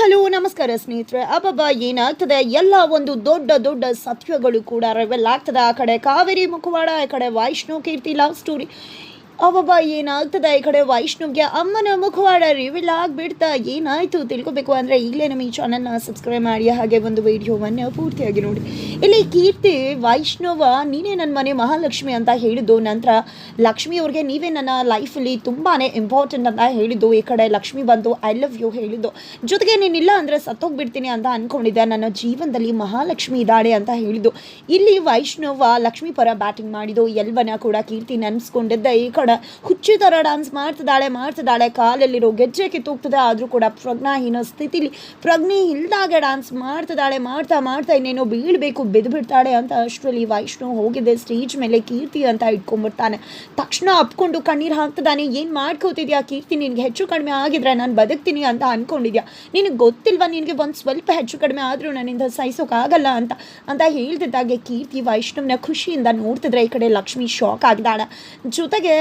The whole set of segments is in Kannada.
ಹಲೋ, ನಮಸ್ಕಾರ ಸ್ನೇಹಿತರೆ. ಅಬ್ಬಬ್ಬ, ಏನಾಗ್ತದೆ? ಎಲ್ಲ ಒಂದು ದೊಡ್ಡ ದೊಡ್ಡ ಸತ್ಯಗಳು ಕೂಡ ರೆವೆಲ್ ಆಗ್ತದೆ. ಆ ಕಡೆ ಕಾವೇರಿ, ಮುಖವಾಡ, ಆ ಕಡೆ ವೈಷ್ಣು ಕೀರ್ತಿ ಲವ್ ಸ್ಟೋರಿ ಅಬ್ಬಬ್ಬ ಏನಾಗ್ತದೆ? ಈ ಕಡೆ ವೈಷ್ಣುಗೆ ಅಮ್ಮನ ಮುಖವಾಡ ರಿವೀಲ್ ಆಗಿಬಿಡ್ತಾ ಏನಾಯಿತು ತಿಳ್ಕೊಬೇಕು ಅಂದರೆ ಈಗಲೇ ನಮ್ಮ ಈ ಚಾನಲ್ನ ಸಬ್ಸ್ಕ್ರೈಬ್ ಮಾಡಿ, ಹಾಗೆ ಒಂದು ವಿಡಿಯೋವನ್ನು ಪೂರ್ತಿಯಾಗಿ ನೋಡಿ. ಇಲ್ಲಿ ಕೀರ್ತಿ, ವೈಷ್ಣವ, ನೀನೇ ನನ್ನ ಮನೆ ಮಹಾಲಕ್ಷ್ಮಿ ಅಂತ ಹೇಳಿದ್ದು. ನಂತರ ಲಕ್ಷ್ಮಿ ಅವ್ರಿಗೆ ನೀವೇ ನನ್ನ ಲೈಫಲ್ಲಿ ತುಂಬಾ ಇಂಪಾರ್ಟೆಂಟ್ ಅಂತ ಹೇಳಿದ್ದು. ಈ ಕಡೆ ಲಕ್ಷ್ಮಿ ಬಂದು ಐ ಲವ್ ಯು ಹೇಳಿದ್ದು. ಜೊತೆಗೆ ನೀನಿಲ್ಲ ಅಂದರೆ ಸತ್ತೋಗ್ಬಿಡ್ತೀನಿ ಅಂತ ಅಂದ್ಕೊಂಡಿದ್ದೆ ನನ್ನ ಜೀವನದಲ್ಲಿ ಮಹಾಲಕ್ಷ್ಮಿ ಇದ್ದಾಳೆ ಅಂತ ಹೇಳಿದ್ದು. ಇಲ್ಲಿ ವೈಷ್ಣವ ಲಕ್ಷ್ಮಿ ಪರ ಬ್ಯಾಟಿಂಗ್ ಮಾಡಿದ್ದು. ಎಲ್ವನ ಕೂಡ ಕೀರ್ತಿ ನೆನೆಸ್ಕೊಂಡಿದ್ದೆ ಈ ಕಡೆ. ಹುಚ್ಚಿ ಥರ ಡಾನ್ಸ್ ಮಾಡ್ತಿದ್ದಾಳೆ ಮಾಡ್ತಿದ್ದಾಳೆ. ಕಾಲಲ್ಲಿರೋ ಗೆಜ್ಜೆ ಕಿತ್ತೋಗ್ತದೆ. ಆದರೂ ಕೂಡ ಪ್ರಜ್ಞಾಹೀನ ಸ್ಥಿತಿಲಿ ಪ್ರಜ್ಞೆ ಇಲ್ದಾಗೆ ಡಾನ್ಸ್ ಮಾಡ್ತಿದ್ದಾಳೆ, ಮಾಡ್ತಾ ಮಾಡ್ತಾ ಇನ್ನೇನೋ ಬೀಳಬೇಕು ಬಿದ್ದು ಬಿಡ್ತಾಳೆ ಅಂತ ಅಷ್ಟರಲ್ಲಿ ವೈಷ್ಣು ಹೋಗಿದೆ. ಸ್ಟೇಜ್ ಮೇಲೆ ಕೀರ್ತಿ ಅಂತ ಇಟ್ಕೊಂಡ್ಬಿಡ್ತಾನೆ. ತಕ್ಷಣ ಅಪ್ಕೊಂಡು ಕಣ್ಣೀರು ಹಾಕ್ತಿದ್ದಾನೆ. ಏನು ಮಾಡ್ಕೋತಿದ್ಯಾ ಕೀರ್ತಿ? ನಿನಗೆ ಹೆಚ್ಚು ಕಡಿಮೆ ಆಗಿದ್ರೆ ನಾನು ಬದುಕ್ತೀನಿ ಅಂತ ಅನ್ಕೊಂಡಿದ್ಯಾ? ನಿನಗೆ ಗೊತ್ತಿಲ್ವಾ ನಿನಗೆ ಒಂದು ಸ್ವಲ್ಪ ಹೆಚ್ಚು ಕಡಿಮೆ ಆದರೂ ನನ್ನಿಂದ ಸಹಿಸೋಕ್ಕಾಗಲ್ಲ ಅಂತ? ಅಂತ ಹೇಳ್ತಿದ್ದಾಗೆ ಕೀರ್ತಿ ವೈಷ್ಣವ್ನ ಖುಷಿಯಿಂದ ನೋಡ್ತಿದ್ರೆ ಈ ಕಡೆ ಲಕ್ಷ್ಮಿ ಶಾಕ್ ಆಗಿದ್ದಾಳೆ. ಜೊತೆಗೆ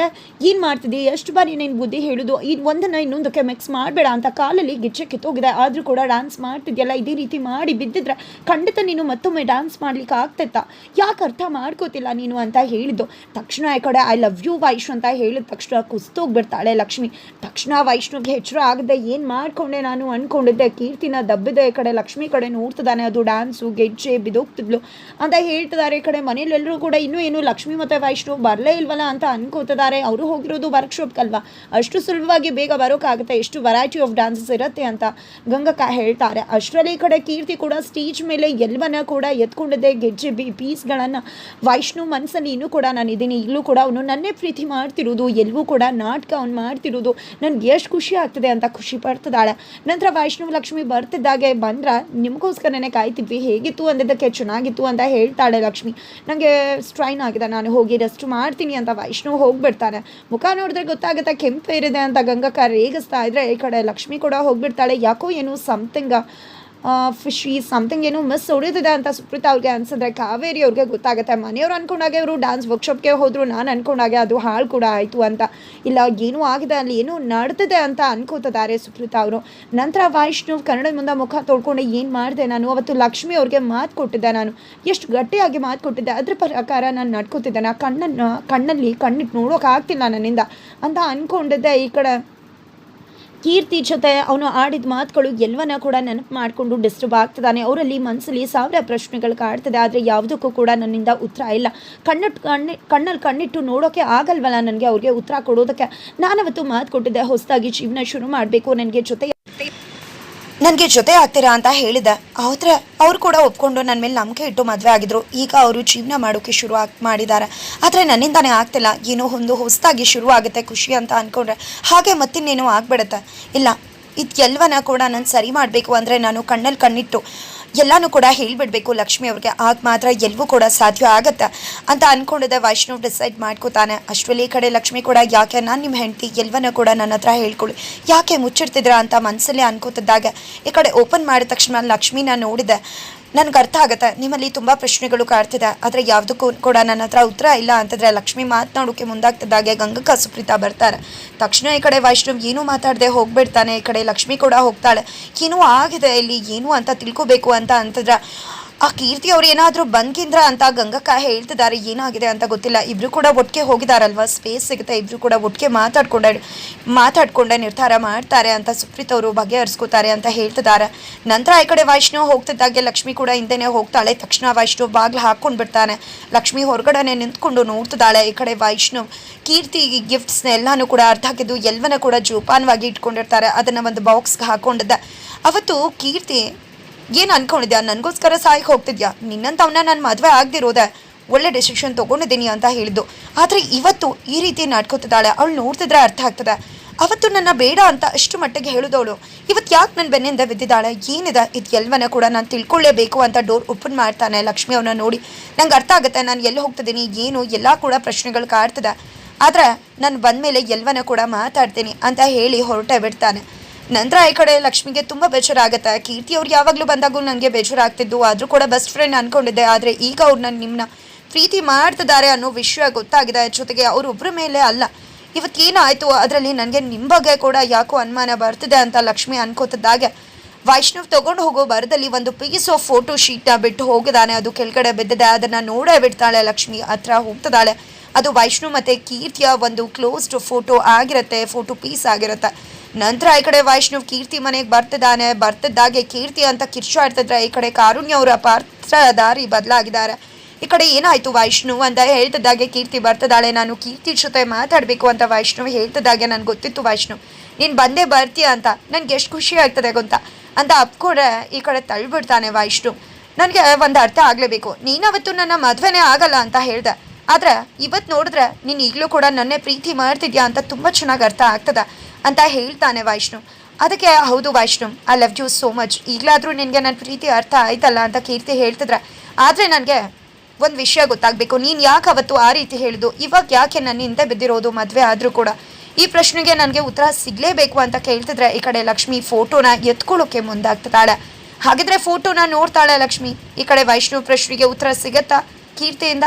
ಏನು ಮಾಡ್ತಿದ್ದಿ? ಎಷ್ಟು ಬಾರಿ ನೀನು ಬುದ್ಧಿ ಹೇಳೋದು? ಇದು ಒಂದನ್ನು ಇನ್ನೊಂದಕ್ಕೆ ಮಿಕ್ಸ್ ಮಾಡಬೇಡ ಅಂತ ಕಾಲಲ್ಲಿ ಗಿಚ್ಚೆ ಕಿತ್ತೋಗಿದೆ ಆದರೂ ಕೂಡ ಡ್ಯಾನ್ಸ್ ಮಾಡ್ತಿದ್ಯಲ್ಲ, ಇದೇ ರೀತಿ ಮಾಡಿ ಬಿದ್ದಿದ್ರೆ ಖಂಡಿತ ನೀನು ಮತ್ತೊಮ್ಮೆ ಡ್ಯಾನ್ಸ್ ಮಾಡ್ಲಿಕ್ಕೆ ಆಗ್ತೈತಾ ಯಾಕೆ ಅರ್ಥ ಮಾಡ್ಕೋತಿಲ್ಲ ನೀನು ಅಂತ ಹೇಳಿದ್ದು. ತಕ್ಷಣ ಈ ಕಡೆ ಐ ಲವ್ ಯು ವೈಷ್ಣು ಅಂತ ಹೇಳಿದ ತಕ್ಷಣ ಕುಸ್ತೋಗ್ಬಿಡ್ತಾಳೆ ಲಕ್ಷ್ಮಿ. ತಕ್ಷಣ ವೈಷ್ಣುಗೆ ಎಚ್ಚರ ಆಗದೆ ಏನು ಮಾಡ್ಕೊಂಡೆ ನಾನು ಅಂದ್ಕೊಂಡಿದ್ದೆ ಕೀರ್ತಿನ ದಬ್ಬಿದೆ ಈ ಕಡೆ, ಲಕ್ಷ್ಮಿ ಕಡೆ ನೋಡ್ತಿದ್ದಾನೆ. ಅದು ಡ್ಯಾನ್ಸು ಗೆಜ್ಜೆ ಬಿದೋಗ್ತಿದ್ಲು ಅಂತ ಹೇಳ್ತಿದ್ದಾರೆ ಈ ಕಡೆ ಮನೇಲೆಲ್ಲರೂ ಕೂಡ. ಇನ್ನೂ ಏನು ಲಕ್ಷ್ಮಿ ಮತ್ತು ವೈಷ್ಣು ಬರಲೇ ಇಲ್ವಲ್ಲ ಅಂತ ಅನ್ಕೋತಿದ್ದಾರೆ. ಅವರು ಹೋಗಿರೋದು ವರ್ಕ್ಶಾಪ್ಗಲ್ವಾ ಅಷ್ಟು ಸುಲಭವಾಗಿ ಬೇಗ ಬರೋಕ್ಕಾಗುತ್ತೆ ಎಷ್ಟು ವೆರೈಟಿ ಆಫ್ ಡ್ಯಾನ್ಸಸ್ ಇರುತ್ತೆ ಅಂತ ಗಂಗಕ್ಕ ಹೇಳ್ತಾರೆ. ಅಷ್ಟರಲ್ಲಿ ಕಡೆ ಕೀರ್ತಿ ಕೂಡ ಸ್ಟೇಜ್ ಮೇಲೆ ಎಲ್ಲವನ್ನ ಕೂಡ ಎತ್ಕೊಂಡಿದ್ದೆ ಗೆಜ್ಜೆ ಬಿ ಪೀಸ್ಗಳನ್ನು ವೈಷ್ಣು ಮನಸ್ಸಲ್ಲಿ ಇನ್ನೂ ಕೂಡ ನಾನು ಇದ್ದೀನಿ. ಇಲ್ಲೂ ಕೂಡ ಅವನು ನನ್ನೇ ಪ್ರೀತಿ ಮಾಡ್ತಿರೋದು ಎಲ್ಲವೂ ಕೂಡ ನಾಟಕ ಅವ್ನು ಮಾಡ್ತಿರೋದು. ನನಗೆ ಎಷ್ಟು ಖುಷಿ ಆಗ್ತದೆ ಅಂತ ಖುಷಿ ಪಡ್ತಿದ್ದಾಳೆ. ನಂತರ ವೈಷ್ಣವ ಲಕ್ಷ್ಮಿ ಬರ್ತಿದ್ದಾಗೆ ಬಂದ್ರೆ, ನಿಮಗೋಸ್ಕರನೇ ಕಾಯ್ತಿದ್ವಿ, ಹೇಗಿತ್ತು ಅಂದಿದ್ದಕ್ಕೆ ಚೆನ್ನಾಗಿತ್ತು ಅಂತ ಹೇಳ್ತಾಳೆ ಲಕ್ಷ್ಮಿ. ನನಗೆ ಸ್ಟ್ರೈನ್ ಆಗಿದೆ, ನಾನು ಹೋಗಿ ರೆಸ್ಟ್ ಮಾಡ್ತೀನಿ ಅಂತ ವೈಷ್ಣವ್ ಹೋಗ್ಬಿಡ್ತಾನೆ ಮುಖ ನೋಡಿದ್ರೆ ಗೊತ್ತಾಗುತ್ತೆ ಕೆಂಪು ಇರಿದೆ ಅಂತ ಗಂಗಕ್ಕ ರೇಗಿಸ್ತಾ ಇದ್ರೆ ಈ ಕಡೆ ಲಕ್ಷ್ಮಿ ಕೂಡ ಹೋಗ್ಬಿಡ್ತಾಳೆ. ಯಾಕೋ ಏನು ಸಮಥಿಂಗ್ ಫಿಶಿ ಸಮಥಿಂಗ್ ಏನೋ ಮಿಸ್ ಹೊಡಿತಿದೆ ಅಂತ ಸುಪ್ರೀತಾ ಅವ್ರಿಗೆ ಅನ್ಸಿದ್ರೆ ಕಾವೇರಿ ಅವ್ರಿಗೆ ಗೊತ್ತಾಗುತ್ತೆ. ಮನೆಯವ್ರು ಅನ್ಕೊಂಡಾಗೆ ಅವರು ಡ್ಯಾನ್ಸ್ ವರ್ಕ್ಶಾಪ್ಗೆ ಹೋದ್ರು, ನಾನು ಅನ್ಕೊಂಡಾಗೆ ಅದು ಹಾಳು ಕೂಡ ಆಯಿತು ಅಂತ. ಇಲ್ಲ, ಏನೂ ಆಗಿದೆ, ಅಲ್ಲಿ ಏನೋ ನಡೆದಿದೆ ಅಂತ ಅನ್ಕೋತಿದ್ದಾರೆ ಸುಪ್ರೀತಾ ಅವರು. ನಂತರ ವೈಷ್ಣವ್ ಕನ್ನಡದ ಮುಂದೆ ಮುಖ ತೊಳ್ಕೊಂಡು ಏನು ಮಾಡಿದೆ ನಾನು? ಅವತ್ತು ಲಕ್ಷ್ಮಿ ಅವ್ರಿಗೆ ಮಾತು ಕೊಟ್ಟಿದ್ದೆ ನಾನು. ಎಷ್ಟು ಗಟ್ಟಿಯಾಗಿ ಮಾತು ಕೊಟ್ಟಿದ್ದೆ. ಅದ್ರ ಪ್ರಕಾರ ನಾನು ನಡ್ಕೋತಿದ್ದೆ. ನಾ ಕಣ್ಣನ್ನು, ಕಣ್ಣಲ್ಲಿ ಕಣ್ಣಿಟ್ಟು ನೋಡೋಕ್ಕಾಗ್ತಿಲ್ಲ ನನ್ನಿಂದ ಅಂತ ಅಂದ್ಕೊಂಡಿದ್ದೆ ಈ ಕಡೆ. ಕೀರ್ತಿ ಜೊತೆ ಅವನು ಆಡಿದ ಮಾತುಗಳು ಎಲ್ಲವನ್ನ ಕೂಡ ನೆನಪು ಮಾಡಿಕೊಂಡು ಡಿಸ್ಟರ್ಬ್ ಆಗ್ತಿದ್ದಾನೆ. ಅವರಲ್ಲಿ ಮನಸ್ಸಲ್ಲಿ ಸಾವಿರ ಪ್ರಶ್ನೆಗಳು ಕಾಡ್ತದೆ. ಆದರೆ ಯಾವುದಕ್ಕೂ ಕೂಡ ನನ್ನಿಂದ ಉತ್ತರ ಇಲ್ಲ. ಕಣ್ಣಿಟ್ಟು ಕಣ್ಣಿ, ಕಣ್ಣಲ್ಲಿ ಕಣ್ಣಿಟ್ಟು ನೋಡೋಕ್ಕೆ ಆಗಲ್ವಲ್ಲ ನನಗೆ ಅವ್ರಿಗೆ ಉತ್ತರ ಕೊಡೋದಕ್ಕೆ. ನಾನವತ್ತು ಮಾತು ಕೊಟ್ಟಿದ್ದೆ. ಹೊಸದಾಗಿ ಜೀವನ ಶುರು ಮಾಡಬೇಕು. ನನಗೆ ಜೊತೆ ನನಗೆ ಜೊತೆ ಆಗ್ತೀರಾ ಅಂತ ಹೇಳಿದ. ಆದರೆ ಅವ್ರು ಕೂಡ ಒಪ್ಕೊಂಡು ನನ್ನ ಮೇಲೆ ನಂಬಿಕೆ ಇಟ್ಟು ಮದುವೆ ಆಗಿದ್ರು. ಈಗ ಅವರು ಜೀವನ ಮಾಡೋಕ್ಕೆ ಶುರು ಆಗ್ ಮಾಡಿದ್ದಾರೆ ಆದರೆ ನನ್ನಿಂದಾನೇ ಆಗ್ತಿಲ್ಲ. ಏನೋ ಒಂದು ಹೊಸದಾಗಿ ಶುರು ಆಗುತ್ತೆ ಖುಷಿ ಅಂತ ಅಂದ್ಕೊಂಡ್ರೆ ಹಾಗೆ ಮತ್ತಿನ್ನೇನೋ ಆಗ್ಬಿಡತ್ತೆ. ಇಲ್ಲ, ಇದು ಎಲ್ಲವನ್ನ ಕೂಡ ನಾನು ಸರಿ ಮಾಡಬೇಕು ಅಂದರೆ ನಾನು ಕಣ್ಣಲ್ಲಿ ಕಣ್ಣಿಟ್ಟು ಎಲ್ಲನೂ ಕೂಡ ಹೇಳಿಬಿಡ್ಬೇಕು. ಲಕ್ಷ್ಮಿ ಅವ್ರಿಗೆ ಆಗ ಮಾತ್ರ ಎಲ್ಲವೂ ಕೂಡ ಸಾಧ್ಯ ಆಗತ್ತೆ ಅಂತ ಅನ್ಕೊಂಡಿದ್ದೆ ವೈಷ್ಣವ್ ಡಿಸೈಡ್ ಮಾಡ್ಕೋತಾನೆ. ಅಷ್ಟರಲ್ಲಿ ಈ ಕಡೆ ಲಕ್ಷ್ಮಿ ಕೂಡ, ಯಾಕೆ ನಾನು ನಿಮ್ಮ ಹೆಂಡತಿ ಎಲ್ಲವನ್ನೂ ಕೂಡ ನನ್ನ ಹತ್ರ ಹೇಳ್ಕೊಳ್ಳಿ ಯಾಕೆ ಮುಚ್ಚಿಡ್ತಿದ್ರ? ಅಂತ ಮನಸ್ಸಲ್ಲೇ ಅನ್ಕೋತಿದ್ದಾಗ. ಈ ಕಡೆ ಓಪನ್ ಮಾಡಿದ ತಕ್ಷಣ ಲಕ್ಷ್ಮಿನ ನೋಡಿದೆ. ನನಗೆ ಅರ್ಥ ಆಗುತ್ತೆ. ನಿಮ್ಮಲ್ಲಿ ತುಂಬ ಪ್ರಶ್ನೆಗಳು ಕಾಡ್ತಿದೆ. ಆದರೆ ಯಾವುದಕ್ಕೂ ಕೂಡ ನನ್ನ ಹತ್ರ ಉತ್ತರ ಇಲ್ಲ ಅಂತಂದರೆ ಲಕ್ಷ್ಮಿ ಮಾತನಾಡೋಕೆ ಮುಂದಾಗ್ತಿದ್ದಾಗೆ ಗಂಗಕ್ಕ ಸುಪ್ರೀತಾ ಬರ್ತಾರೆ. ತಕ್ಷಣ ಈ ಕಡೆ ವೈಷ್ಣವ್ ಏನೂ ಮಾತಾಡದೆ ಹೋಗ್ಬಿಡ್ತಾನೆ. ಈ ಕಡೆ ಲಕ್ಷ್ಮಿ ಕೂಡ ಹೋಗ್ತಾಳೆ. ಏನೂ ಆಗಿದೆ ಇಲ್ಲಿ? ಏನು ಅಂತ ತಿಳ್ಕೊಬೇಕು ಅಂತ ಅಂತಂದ್ರೆ ಆ ಕೀರ್ತಿ ಅವ್ರು ಏನಾದರೂ ಬಂದ್ಕಿಂದ್ರ ಅಂತ ಗಂಗಕ್ಕ ಹೇಳ್ತಿದ್ದಾರೆ, ಏನಾಗಿದೆ ಅಂತ ಗೊತ್ತಿಲ್ಲ. ಇಬ್ರು ಕೂಡ ಒಟ್ಟಿಗೆ ಹೋಗಿದಾರಲ್ವಾ? ಸ್ಪೇಸ್ ಸಿಗುತ್ತೆ. ಇಬ್ರು ಕೂಡ ಒಟ್ಟಿಗೆ ಮಾತಾಡ್ಕೊಂಡೆ ಮಾತಾಡ್ಕೊಂಡೆ ನಿರ್ಧಾರ ಮಾಡ್ತಾರೆ ಅಂತ ಸುಪ್ರೀತ್ ಅವರು ಬಗೆಹರಿಸ್ಕೋತಾರೆ ಅಂತ ಹೇಳ್ತಿದ್ದಾರೆ. ನಂತರ ಈ ಕಡೆ ವೈಷ್ಣವ್ ಹೋಗ್ತಿದ್ದಾಗೆ ಲಕ್ಷ್ಮಿ ಕೂಡ ಹಿಂದೆನೆ ಹೋಗ್ತಾಳೆ. ತಕ್ಷಣ ವೈಷ್ಣವ್ ಬಾಗ್ಲು ಹಾಕೊಂಡು ಬಿಡ್ತಾನೆ. ಲಕ್ಷ್ಮಿ ಹೊರಗಡೆನೆ ನಿಂತ್ಕೊಂಡು ನೋಡ್ತಿದ್ದಾಳೆ ಈ ಕಡೆ ವೈಷ್ಣವ್. ಕೀರ್ತಿ ಗಿಫ್ಟ್ಸ್ನ ಎಲ್ಲಾನು ಕೂಡ ಅರ್ಧ ಹಾಕಿದ್ದು, ಎಲ್ಲವನ್ನ ಕೂಡ ಜೋಪಾನವಾಗಿ ಇಟ್ಕೊಂಡಿರ್ತಾರೆ. ಅದನ್ನ ಒಂದು ಬಾಕ್ಸ್ಗೆ ಹಾಕೊಂಡಿದ್ದ. ಅವತ್ತು ಕೀರ್ತಿ ಏನು ಅನ್ಕೊಂಡಿದ್ಯಾ? ನನಗೋಸ್ಕರ ಸಾಯಕ್ಕೆ ಹೋಗ್ತಿದ್ಯಾ? ನಿನ್ನಂತವನ್ನ ನಾನು ಮದುವೆ ಆಗದಿರೋದೆ. ಒಳ್ಳೆ ಡಿಸಿಷನ್ ತಗೊಂಡಿದ್ದೀನಿ ಅಂತ ಹೇಳಿದ್ದು. ಆದರೆ ಇವತ್ತು ಈ ರೀತಿ ನಡ್ಕೋತಿದ್ದಾಳೆ. ಅವಳು ನೋಡ್ತಿದ್ರೆ ಅರ್ಥ ಆಗ್ತದೆ. ಅವತ್ತು ನನ್ನ ಬೇಡ ಅಂತ ಅಷ್ಟು ಮಟ್ಟಿಗೆ ಹೇಳಿದವಳು. ಇವತ್ತು ಯಾಕೆ ನನ್ನ ಬೆನ್ನಿಂದ ಬಿದ್ದಿದ್ದಾಳೆ? ಏನಿದೆ? ಇದು ಎಲ್ಲವನ್ನ ಕೂಡ ನಾನು ತಿಳ್ಕೊಳ್ಳೇಬೇಕು ಅಂತ ಡೋರ್ ಓಪನ್ ಮಾಡ್ತಾನೆ ಲಕ್ಷ್ಮಿ ಅವನ್ನ ನೋಡಿ. ನಂಗೆ ಅರ್ಥ ಆಗುತ್ತೆ. ನಾನು ಎಲ್ಲಿ ಹೋಗ್ತಿದ್ದೀನಿ? ಏನು? ಎಲ್ಲ ಕೂಡ ಪ್ರಶ್ನೆಗಳು ಕಾಡ್ತದೆ. ಆದರೆ ನಾನು ಬಂದ ಮೇಲೆ ಎಲ್ಲವನ್ನ ಕೂಡ ಮಾತಾಡ್ತೀನಿ ಅಂತ ಹೇಳಿ ಹೊರಟೆ ಬಿಡ್ತಾನೆ. ನಂತರ ಈ ಕಡೆ ಲಕ್ಷ್ಮಿಗೆ ತುಂಬ ಬೇಜಾರಾಗುತ್ತೆ. ಕೀರ್ತಿ ಅವ್ರು ಯಾವಾಗಲೂ ಬಂದಾಗೂ ನನಗೆ ಬೇಜಾರಾಗ್ತಿದ್ದು. ಆದರೂ ಕೂಡ ಬೆಸ್ಟ್ ಫ್ರೆಂಡ್ ಅನ್ಕೊಂಡಿದ್ದೆ. ಆದರೆ ಈಗ ಅವ್ರು ನನ್ನ ನಿಮ್ಮನ್ನ ಪ್ರೀತಿ ಮಾಡ್ತಿದ್ದಾರೆ ಅನ್ನೋ ವಿಷಯ ಗೊತ್ತಾಗಿದೆ. ಜೊತೆಗೆ ಅವರೊಬ್ಬರ ಮೇಲೆ ಅಲ್ಲ. ಇವತ್ತೇನಾಯಿತು ಅದರಲ್ಲಿ ನನಗೆ ನಿಮ್ಮ ಬಗ್ಗೆ ಕೂಡ ಯಾಕೋ ಅನುಮಾನ ಬರ್ತಿದೆ ಅಂತ ಲಕ್ಷ್ಮಿ ಅನ್ಕೋತಿದ್ದಾಗೆ ವೈಷ್ಣವ್ ತಗೊಂಡು ಹೋಗೋ ಬರದಲ್ಲಿ ಒಂದು ಪೀಸ್ ಆಫ್ ಫೋಟೋ ಶೀಟ್ನ ಬಿಟ್ಟು ಹೋಗಿದ್ದಾನೆ. ಅದು ಕೆಳಗಡೆ ಬಿದ್ದಿದೆ. ಅದನ್ನು ನೋಡೇ ಬಿಡ್ತಾಳೆ ಲಕ್ಷ್ಮಿ. ಹತ್ರ ಹೋಗ್ತಿದ್ದಾಳೆ. ಅದು ವೈಷ್ಣು ಮತ್ತೆ ಕೀರ್ತಿಯ ಒಂದು ಕ್ಲೋಸ್ಡ್ ಫೋಟೋ ಆಗಿರುತ್ತೆ. ಫೋಟೋ ಪೀಸ್ ಆಗಿರುತ್ತೆ. ನಂತರ ಈ ಕಡೆ ವೈಷ್ಣವ್ ಕೀರ್ತಿ ಮನೆಗೆ ಬರ್ತಿದ್ದಾನೆ. ಬರ್ತಿದ್ದಾಗೆ ಕೀರ್ತಿ ಅಂತ ಕಿರ್ಚಾಡ್ತಿದ್ರೆ ಈ ಕಡೆ ಕಾರುಣ್ಯ ಅವರ ಪಾತ್ರ ದಾರಿ ಬದಲಾಗಿದ್ದಾರೆ. ಈ ಕಡೆ ಏನಾಯ್ತು ವೈಷ್ಣು ಅಂತ ಹೇಳ್ತಿದ್ದಾಗೆ ಕೀರ್ತಿ ಬರ್ತದಾಳೆ ನಾನು ಕೀರ್ತಿ ಜೊತೆ ಮಾತಾಡಬೇಕು ಅಂತ ವೈಷ್ಣವ್ ಹೇಳ್ತಿದ್ದಾಗೆ. ನನ್ಗೆ ಗೊತ್ತಿತ್ತು ವೈಷ್ಣು ನೀನು ಬಂದೇ ಬರ್ತೀಯ ಅಂತ. ನನಗೆ ಎಷ್ಟು ಖುಷಿ ಆಗ್ತದೆ ಗೊತ್ತಾ? ಅಂತ ಅಪ್ಕೊಂಡ್ರೆ ಈ ಕಡೆ ತಳ್ಳಿಬಿಡ್ತಾನೆ ವೈಷ್ಣು ನನಗೆ ಒಂದು ಅರ್ಥ ಆಗಲೇಬೇಕು. ನೀನವತ್ತು ನನ್ನ ಮದುವೆನೇ ಆಗಲ್ಲ ಅಂತ ಹೇಳ್ದೆ. ಆದ್ರೆ ಇವತ್ತು ನೋಡಿದ್ರೆ ನೀನು ಈಗಲೂ ಕೂಡ ನನ್ನೇ ಪ್ರೀತಿ ಮಾಡ್ತಿದ್ಯಾ ಅಂತ ತುಂಬ ಚೆನ್ನಾಗಿ ಅರ್ಥ ಆಗ್ತದ. ಅಂತ ಹೇಳ್ತಾನೆ ವೈಷ್ಣು. ಅದಕ್ಕೆ, ಹೌದು Vaishnu I love you so much ಈಗಲಾದರೂ ನಿನಗೆ ನನ್ನ ಪ್ರೀತಿ ಅರ್ಥ ಆಯ್ತಲ್ಲ ಅಂತ ಕೀರ್ತಿ ಹೇಳ್ತಿದ್ರೆ. ಆದರೆ ನನಗೆ ಒಂದು ವಿಷಯ ಗೊತ್ತಾಗಬೇಕು. ನೀನು ಯಾಕೆ ಅವತ್ತು ಆ ರೀತಿ ಹೇಳಿದು ಇವಾಗ ಯಾಕೆ ನನ್ನ ಹಿಂದೆ ಬಿದ್ದಿರೋದು? ಮದುವೆ ಆದರೂ ಕೂಡ. ಈ ಪ್ರಶ್ನೆಗೆ ನನಗೆ ಉತ್ತರ ಸಿಗಲೇಬೇಕು ಅಂತ ಕೇಳ್ತಿದ್ರೆ ಈ ಕಡೆ ಲಕ್ಷ್ಮಿ ಫೋಟೋನ ಎತ್ಕೊಳ್ಳೋಕೆ ಮುಂದಾಗ್ತಾಳೆ ಹಾಗಿದ್ರೆ ಫೋಟೋನ ನೋಡ್ತಾಳೆ ಲಕ್ಷ್ಮಿ. ಈ ಕಡೆ ವೈಷ್ಣು ಪ್ರಶ್ನೆಗೆ ಉತ್ತರ ಸಿಗತ್ತಾ ಕೀರ್ತಿಯಿಂದ?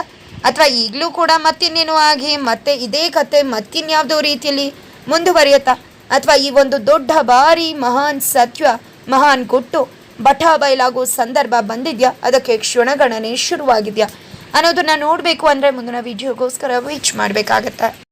ಅಥವಾ ಈಗಲೂ ಕೂಡ ಮತ್ತಿನ್ನೇನೋ ಆಗಿ, ಮತ್ತೆ ಇದೇ ಕತೆ ಮತ್ತಿನ್ಯಾವುದೋ ರೀತಿಯಲ್ಲಿ ಮುಂದುವರಿಯುತ್ತಾ? ಅಥವಾ ಈ ಒಂದು ದೊಡ್ಡ ಬಾರಿ ಮಹಾನ್ ಸತ್ಯ ಮಹಾನ್ ಗುಟ್ಟು ಬಠ ಬಯಲಾಗೋ ಸಂದರ್ಭ ಬಂದಿದ್ಯಾ? ಅದಕ್ಕೆ ಕ್ಷಣಗಣನೆ ಶುರುವಾಗಿದೆಯಾ? ಅನ್ನೋದನ್ನ ನೋಡಬೇಕು ಅಂದರೆ ಮುಂದಿನ ವಿಡಿಯೋಗೋಸ್ಕರ ವೀಚ್ ಮಾಡಬೇಕಾಗತ್ತೆ.